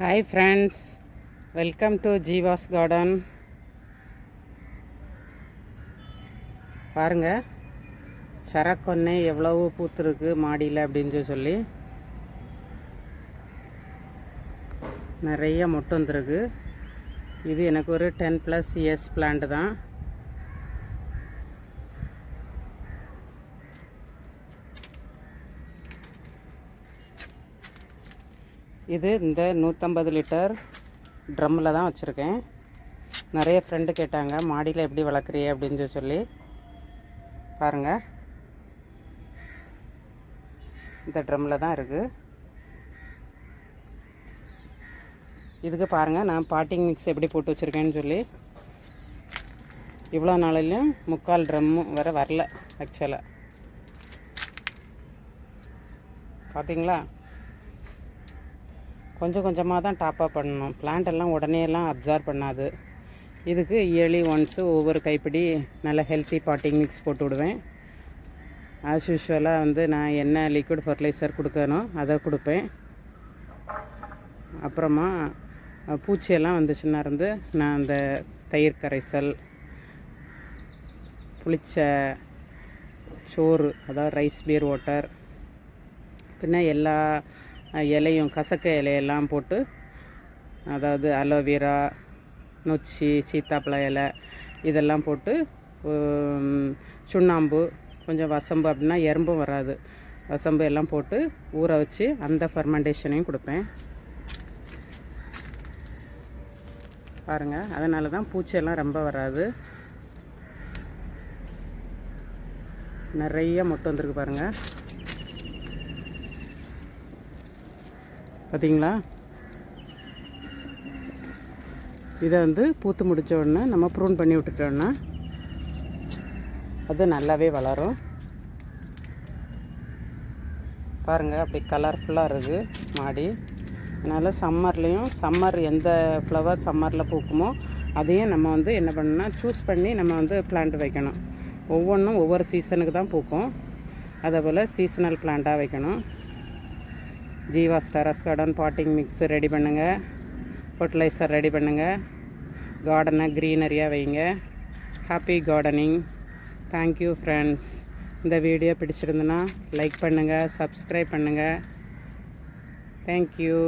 Hi friends welcome to Jeeva's garden பாருங்க. சரக்கொன்னை எவ்வளவு பூத்துருக்கு மாடியில் அப்படின்னு சொல்லி நிறைய மொட்டு வந்திருக்கு. இது எனக்கு ஒரு டென் ப்ளஸ் இயர்ஸ் பிளான்ட் தான். இது இந்த நூற்றம்பது லிட்டர் ட்ரம்மில் தான் வச்சுருக்கேன். நிறைய ஃப்ரெண்டு கேட்டாங்க மாடியில் எப்படி வளர்க்குறிய அப்படின்னு சொல்லி பாருங்கள் இந்த ட்ரம்மில் தான் இருக்குது இதுக்கு பாருங்கள் நான் பாட்டிங் மிக்ஸ் எப்படி போட்டு வச்சுருக்கேன்னு சொல்லி. இவ்வளோ நாளிலையும் முக்கால் ட்ரம்மும் வர வரல ஆக்சுவலாக பார்த்தீங்களா கொஞ்சம் கொஞ்சமாக தான் டாப்அப் பண்ணணும். பிளான்ட் எல்லாம் உடனே எல்லாம் அப்சர்வ் பண்ணாது. இதுக்கு இயர்லி ஒன்ஸு ஒவ்வொரு கைப்பிடி நல்ல ஹெல்த்தி பாட்டிங் மிக்ஸ் போட்டு விடுவேன். ஆஸ் யூஷுவலாக வந்து நான் என்ன லிக்விட் ஃபர்டிலைசர் கொடுக்கணும் அதை கொடுப்பேன். அப்புறமா பூச்சியெல்லாம் வந்துச்சுன்னா இருந்து நான் அந்த தயிர் கரைசல் புளிச்ச சோறு அதாவது ரைஸ் பீர் வாட்டர் பின்ன எல்லா இலையும் கசக்க இலையெல்லாம் போட்டு அதாவது அலோவேரா நொச்சி சீத்தாப்பழ இலை இதெல்லாம் போட்டு சுண்ணாம்பு கொஞ்சம் வசம்பு அப்படின்னா எறும்பும் வராது. வசம்பு எல்லாம் போட்டு ஊற வச்சு அந்த ஃபர்மெண்டேஷனையும் கொடுப்பேன். பாருங்கள் அதனால தான் பூச்சியெல்லாம் ரொம்ப வராது. நிறைய மொட்டை வந்திருக்கு பாருங்கள் பார்த்தீங்களா இதை வந்து பூத்து முடித்த உடனே நம்ம ப்ரூன் பண்ணி விட்டுட்டோன்னா அது நல்லாவே வளரும். பாருங்கள் அப்படி கலர்ஃபுல்லாக இருக்குது மாடி. அதனால் சம்மர்லேயும் சம்மர் எந்த ஃப்ளவர் சம்மரில் பூக்குமோ அதையும் நம்ம வந்து என்ன பண்ணணும்னா சூஸ் பண்ணி நம்ம வந்து பிளான்ட் வைக்கணும். ஒவ்வொன்றும் ஒவ்வொரு சீசனுக்கு தான் பூக்கும். அதே போல் சீசனல் பிளான்ட்டாக வைக்கணும். Jeeva's terrace garden potting mix ready பண்ணுங்கள் ஃபர்டிலைசர் ரெடி பண்ணுங்கள் கார்டனை க்ரீனரியாக வைங்க. Happy gardening. Thank you friends இந்த வீடியோ பிடிச்சிருந்துன்னா லைக் பண்ணுங்கள் சப்ஸ்கிரைப் பண்ணுங்கள் தேங்க்யூ